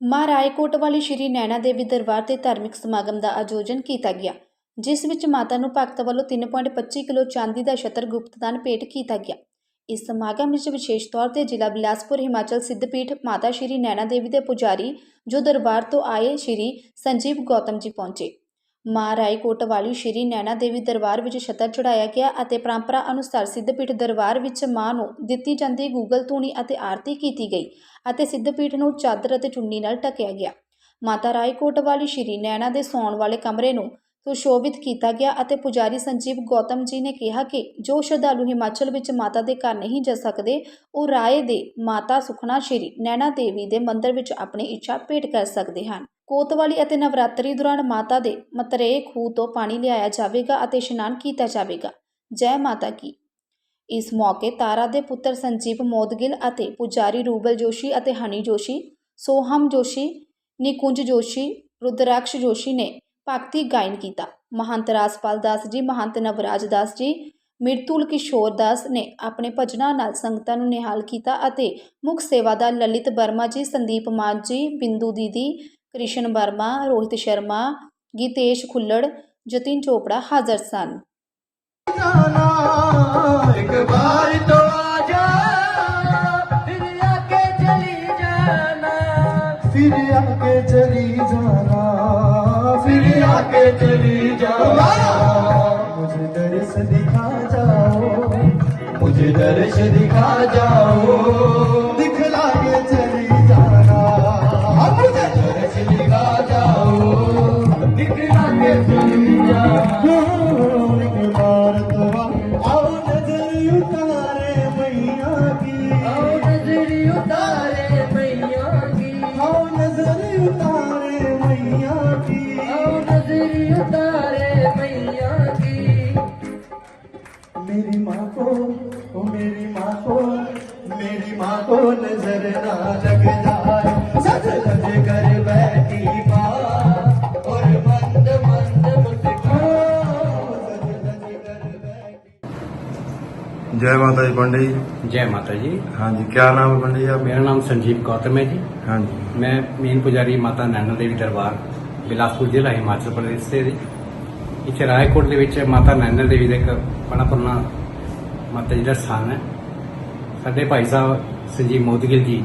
ਮਾਂ ਰਾਏਕੋਟ ਵਾਲੀ ਸ਼੍ਰੀ ਨੈਣਾ ਦੇਵੀ ਦਰਬਾਰ ਤੇ ਧਾਰਮਿਕ ਸਮਾਗਮ ਦਾ ਆਯੋਜਨ ਕੀਤਾ ਗਿਆ, ਜਿਸ ਵਿੱਚ ਮਾਤਾ ਨੂੰ ਭਗਤ ਵੱਲੋਂ 3.25 ਕਿਲੋ ਚਾਂਦੀ ਦਾ ਛਤਰ ਗੁਪਤਦਾਨ ਭੇਟ ਕੀਤਾ ਗਿਆ। ਇਸ ਸਮਾਗਮ ਵਿੱਚ ਵਿਸ਼ੇਸ਼ ਤੌਰ ਤੇ ਜ਼ਿਲ੍ਹਾ ਬਿਲਾਸਪੁਰ, ਹਿਮਾਚਲ ਸਿੱਧਪੀਠ, ਮਾਤਾ ਸ਼੍ਰੀ ਨੈਣਾ ਦੇਵੀ ਦੇ ਪੁਜਾਰੀ ਜੋ ਦਰਬਾਰ ਤੋਂ ਆਏ ਸ਼੍ਰੀ ਸੰਜੀਵ ਗੌਤਮ ਜੀ ਪਹੁੰਚੇ। ਮਾਂ ਰਾਏਕੋਟ ਵਾਲੀ ਸ਼੍ਰੀ ਨੈਣਾ ਦੇਵੀ ਦਰਬਾਰ ਵਿੱਚ ਛਤਰ ਚੜਾਇਆ ਗਿਆ ਅਤੇ ਪਰੰਪਰਾ ਅਨੁਸਾਰ ਸਿੱਧਪੀਠ ਦਰਬਾਰ ਵਿੱਚ ਮਾਂ ਨੂੰ ਦਿੱਤੀ ਜਾਂਦੀ ਗੂਗਲ ਧੂਣੀ ਅਤੇ ਆਰਤੀ ਕੀਤੀ ਗਈ ਅਤੇ ਸਿੱਧਪੀਠ ਨੂੰ ਚਾਦਰ ਅਤੇ ਚੁੰਨੀ ਨਾਲ ਢੱਕਿਆ ਗਿਆ। ਮਾਤਾ ਰਾਏਕੋਟ ਵਾਲੀ ਸ਼੍ਰੀ ਨੈਣਾ ਦੇ ਸੌਣ ਵਾਲੇ ਕਮਰੇ ਨੂੰ ਸੁਸ਼ੋਭਿਤ ਕੀਤਾ ਗਿਆ ਅਤੇ ਪੁਜਾਰੀ ਸੰਜੀਵ ਗੌਤਮ ਜੀ ਨੇ ਕਿਹਾ ਕਿ ਜੋ ਸ਼ਰਧਾਲੂ ਹਿਮਾਚਲ ਵਿੱਚ ਮਾਤਾ ਦੇ ਘਰ ਨਹੀਂ ਜਾ ਸਕਦੇ, ਉਹ ਰਾਏ ਦੇ ਮਾਤਾ ਸੁਖਨਾ ਸ਼੍ਰੀ ਨੈਣਾ ਦੇਵੀ ਦੇ ਮੰਦਿਰ ਵਿੱਚ ਆਪਣੀ ਇੱਛਾ ਭੇਟ ਕਰ ਸਕਦੇ ਹਨ। ਕੋਤਵਾਲੀ ਅਤੇ ਨਵਰਾਤਰੀ ਦੌਰਾਨ ਮਾਤਾ ਦੇ ਮਤਰੇ ਖੂਹ ਤੋਂ ਪਾਣੀ ਲਿਆਇਆ ਜਾਵੇਗਾ ਅਤੇ ਇਸ਼ਨਾਨ ਕੀਤਾ ਜਾਵੇਗਾ। ਜੈ ਮਾਤਾ ਕੀ। ਇਸ ਮੌਕੇ ਤਾਰਾ ਦੇ ਪੁੱਤਰ ਸੰਜੀਵ ਮੋਦਗਿਲ ਅਤੇ ਪੁਜਾਰੀ ਰੂਬਲ ਜੋਸ਼ੀ ਅਤੇ ਹਨੀ ਜੋਸ਼ੀ, ਸੋਹਮ ਜੋਸ਼ੀ, ਨਿਕੁੰਜ ਜੋਸ਼ੀ, ਰੁਦਰਾਕਸ਼ ਜੋਸ਼ੀ ਨੇ ਭਗਤੀ ਗਾਇਨ ਕੀਤਾ। ਮਹੰਤ ਰਾਸਪਾਲ ਦਾਸ ਜੀ, ਮਹੰਤ ਨਵਰਾਜ ਦਾਸ ਜੀ, ਮਿਰਤੂਲ ਕਿਸ਼ੋਰ ਦਾਸ ਨੇ ਆਪਣੇ ਭਜਨਾਂ ਨਾਲ ਸੰਗਤਾਂ ਨੂੰ ਨਿਹਾਲ ਕੀਤਾ ਅਤੇ ਮੁੱਖ ਸੇਵਾਦਾਰ ਲਲਿਤ ਵਰਮਾ ਜੀ, ਸੰਦੀਪ ਮਾਨ ਜੀ, ਬਿੰਦੂ ਦੀਦੀ कृष्ण वर्मा रोहित शर्मा गीतेश खुल्लड़ जतिन चोपड़ा हाजिर सन फिर आके चली जाना फिर आके चली जाना मुझे दर्श दिखा जाओ मुझे दर्श दिखा जाओ जय माता जी पंडित जी जय माता जी हाँ जी क्या नाम है पंडित जी आप मेरा नाम संजीव गौतम है जी हाँ जी मैं ਮੇਨ ਪੁਜਾਰੀ ਮਾਤਾ ਨੈਣਾ ਦੇਵੀ ਦਰਬਾਰ ਬਿਲਾਸਪੁਰ ਜ਼ਿਲ੍ਹਾ ਹਿਮਾਚਲ ਪ੍ਰਦੇਸ਼ ਦੇ ਜੀ ਇੱਥੇ ਰਾਏਕੋਟ ਦੇ ਵਿੱਚ ਮਾਤਾ ਨੈਣਾ ਦੇਵੀ ਦਾ ਇੱਕ ਬੜਾ ਪੁਰਾਣਾ ਮਾਤਾ ਜੀ ਦਾ ਸਥਾਨ ਹੈ ਸਾਡੇ ਭਾਈ ਸਾਹਿਬ ਸੰਜੀਵ ਮੋਦਗਿਲ ਜੀ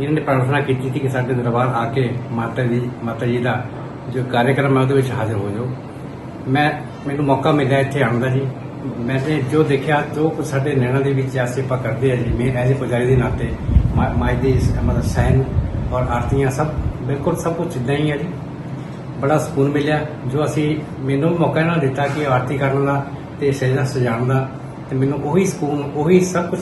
ਇਹਨਾਂ ਨੇ ਪ੍ਰਾਰਥਨਾ ਕੀਤੀ ਸੀ ਕਿ ਸਾਡੇ ਦਰਬਾਰ ਆ ਕੇ ਮਾਤਾ ਜੀ ਮਾਤਾ ਜੀ ਦਾ ਜੋ ਕਾਰਜਕ੍ਰਮ ਹੈ ਉਹਦੇ ਵਿੱਚ ਹਾਜ਼ਰ ਹੋ ਜਾਓ ਮੈਂ ਮੈਨੂੰ ਮੌਕਾ ਮਿਲਿਆ ਇੱਥੇ ਆਉਣ ਦਾ ਜੀ ਮੈਂ ਜੋ ਦੇਖਿਆ, ਜੋ ਕੁਛ ਸਾਡੇ ਨੈਣਾ ਦੇ ਵਿੱਚ ਅਸੀਂ ਆਪਾਂ ਕਰਦੇ ਆ ਜੀ, ਮੈਂ ਐਜ਼ ਪੁਜਾਰੀ ਦੇ ਨਾਤੇ ਮਾ- ਮਾਈ ਦੇ ਮਤਲਬ ਸੈਨ ਔਰ ਆਰਤੀਆਂ ਸਭ, ਬਿਲਕੁਲ ਸਭ ਕੁਝ ਇਦਾਂ ਹੀ ਹੈ ਜੀ। ਬੜਾ ਸਕੂਨ ਮਿਲਿਆ, ਜੋ ਅਸੀਂ ਮੈਨੂੰ ਮੌਕਾ ਇਹਨਾਂ ਦਿੱਤਾ ਕਿ ਆਰਤੀ ਕਰਨ ਦਾ ਤੇ ਸਜਦਾ ਸਜਾਉਣ ਦਾ ਤੇ ਮੈਨੂੰ ਉਹੀ ਸਕੂਨ, ਉਹੀ ਸਭ ਕੁਝ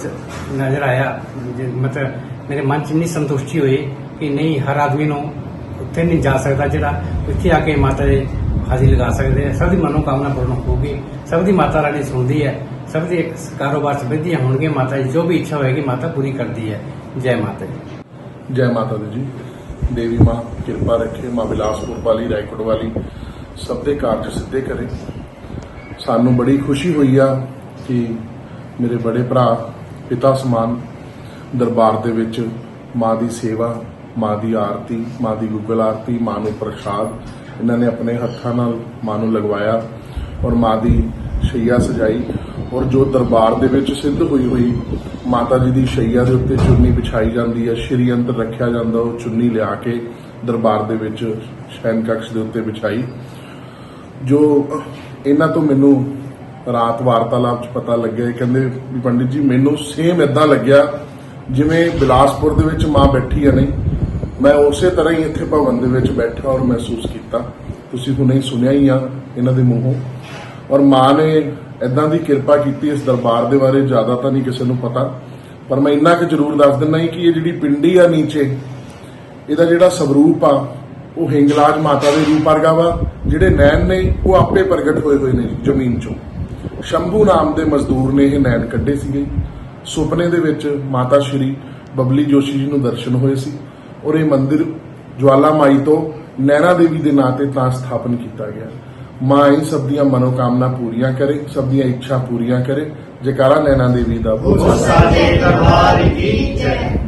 ਨਜ਼ਰ ਆਇਆ। ਜੇ ਮਤਲਬ ਮੇਰੇ ਮਨ 'ਚ ਇੰਨੀ ਸੰਤੁਸ਼ਟੀ ਹੋਈ ਕਿ ਨਹੀਂ, ਹਰ ਆਦਮੀ ਨੂੰ ਉੱਥੇ ਨਹੀਂ ਜਾ ਸਕਦਾ ਜਿਹੜਾ ਇੱਥੇ ਆ ਕੇ ਮਾਤਾ ਦੇ ਹਾਜ਼ਰੀ ਲਗਾ ਸਕਦੇ ਆ। ਸਭ ਦੀ ਮਨੋਕਾਮਨਾ ਪੂਰਨ ਹੋਊਗੀ। ਸਭ ਦੀ ਮਾਤਾ ਰਾਣੀ ਸੁਣਦੀ ਹੈ। ਸਭ ਦੀ ਕਾਰੋਬਾਰ ਚ ਵਧੀਆਂ ਮਾਤਾ ਜੀ, ਜੋ ਵੀ ਇੱਛਾ ਹੋਏਗੀ, ਮਾਤਾ ਪੂਰੀ ਕਰਦੀ ਹੈ। ਜੈ ਮਾਤਾ ਜੀ। ਜੈ ਮਾਤਾ ਜੀ। ਦੇਵੀ ਮਾਂ, ਕਿਰਪਾ ਰੱਖੇ। ਮਾਂ ਬਿਲਾਸਪੁਰ ਵਾਲੀ, ਰਾਏਕੋਟ ਵਾਲੀ, ਸਭ ਦੇ ਕਾਰਜ ਸਿੱਧੇ ਕਰੇ। ਸਾਨੂੰ ਬੜੀ ਖੁਸ਼ੀ ਹੋਈ ਆ ਕਿ ਮੇਰੇ ਬੜੇ ਭਰਾ, ਪਿਤਾ ਸਮਾਨ ਦਰਬਾਰ ਦੇ ਵਿੱਚ ਮਾਂ ਦੀ ਸੇਵਾ, ਮਾਂ ਦੀ ਆਰਤੀ, ਮਾਂ ਦੀ ਗੁੱਗਲ ਆਰਤੀ, ਮਾਂ ਨੂੰ ਪ੍ਰਸ਼ਾਦ ਇਹਨਾਂ ਨੇ ਆਪਣੇ ਹੱਥਾਂ ਨਾਲ ਮਾਂ ਨੂੰ ਲਗਵਾਇਆ ਔਰ ਮਾਂ ਦੀ ਸ਼ਈਆ ਸਜਾਈ ਔਰ ਜੋ ਦਰਬਾਰ ਦੇ ਵਿੱਚ ਸਿੱਧ ਹੋਈ ਹੋਈ ਮਾਤਾ ਜੀ ਦੀ ਸ਼ਈਆ ਦੇ ਉੱਤੇ ਚੁੰਨੀ ਵਿਛਾਈ ਜਾਂਦੀ ਹੈ, ਸ਼੍ਰੀ ਅੰਦਰ ਰੱਖਿਆ ਜਾਂਦਾ, ਉਹ ਚੁੰਨੀ ਲਿਆ ਕੇ ਦਰਬਾਰ ਦੇ ਵਿੱਚ ਸ਼ੈਨ ਕਕਸ਼ ਦੇ ਉੱਤੇ ਵਿਛਾਈ। ਜੋ ਇਹਨਾਂ ਤੋਂ ਮੈਨੂੰ ਰਾਤ ਵਾਰਤਾਲਾਪ 'ਚ ਪਤਾ ਲੱਗਿਆ ਕਹਿੰਦੇ ਵੀ ਪੰਡਿਤ ਜੀ, ਮੈਨੂੰ ਸੇਮ ਇਦਾਂ ਲੱਗਿਆ ਜਿਵੇਂ ਬਿਲਾਸਪੁਰ ਦੇ ਵਿੱਚ ਮਾਂ ਬੈਠੀ ਆ ਨਹੀਂ? ਮੈਂ ਉਸੇ ਤਰ੍ਹਾਂ ਹੀ ਇੱਥੇ ਭਵਨ ਦੇ ਵਿੱਚ ਬੈਠਾ ਔਰ ਮਹਿਸੂਸ ਕੀਤਾ। ਤੁਸੀਂ ਹੁਣੇ ਸੁਣਿਆ ਹੀ ਆ ਇਹਨਾਂ ਦੇ ਮੂੰਹੋਂ। ਔਰ ਮਾਂ ਨੇ ਇਦਾਂ ਦੀ ਕਿਰਪਾ ਕੀਤੀ ਇਸ ਦਰਬਾਰ ਦੇ ਬਾਰੇ, ਜ਼ਿਆਦਾ ਤਾਂ ਨਹੀਂ ਕਿਸੇ ਨੂੰ ਪਤਾ। ਪਰ ਮੈਂ ਇੰਨਾ ਕੁ ਜ਼ਰੂਰ ਦੱਸ ਦਿੰਦਾ ਹੀ ਕਿ ਇਹ ਜਿਹੜੀ ਪਿੰਡੀ ਆ ਨੀਚੇ, ਇਹਦਾ ਜਿਹੜਾ ਸਵਰੂਪ ਆ, ਉਹ ਹਿੰਗਲਾਜ ਮਾਤਾ ਦੇ ਰੂਪ ਵਰਗਾ ਵਾ। ਜਿਹੜੇ ਨੈਣ ਨੇ, ਉਹ ਆਪੇ ਪ੍ਰਗਟ ਹੋਏ ਹੋਏ ਨੇ ਜ਼ਮੀਨ ਚੋਂ। ਸ਼ੰਭੂ ਨਾਮ ਦੇ ਮਜ਼ਦੂਰ ਨੇ ਇਹ ਨੈਣ ਕੱਢੇ ਸੀਗੇ। ਸੁਪਨੇ ਦੇ ਵਿੱਚ ਮਾਤਾ ਸ਼੍ਰੀ ਬਬਲੀ ਜੋਸ਼ੀ ਜੀ ਨੂੰ ਦਰਸ਼ਨ ਹੋਏ ਸੀ। ਔਰ ਇਹ ਮੰਦਿਰ ਜਵਾਲਾ ਮਾਈ ਤੋਂ ਨੈਣਾ ਦੇਵੀ ਦੇ ਨਾਂ ਤੇ ਤਾਂ ਸਥਾਪਨ ਕੀਤਾ ਗਿਆ। ਮਾਂ ਇਹ ਸਭ ਦੀਆਂ ਮਨੋਕਾਮਨਾ ਪੂਰੀਆਂ ਕਰੇ, ਸਭ ਦੀਆਂ ਇੱਛਾ ਪੂਰੀਆਂ ਕਰੇ। ਜੈਕਾਰਾ ਨੈਣਾ ਦੇਵੀ ਦਾ ਬੋਲ। ਸਾਡੇ ਦਰਬਾਰ ਕੀ ਜੈ।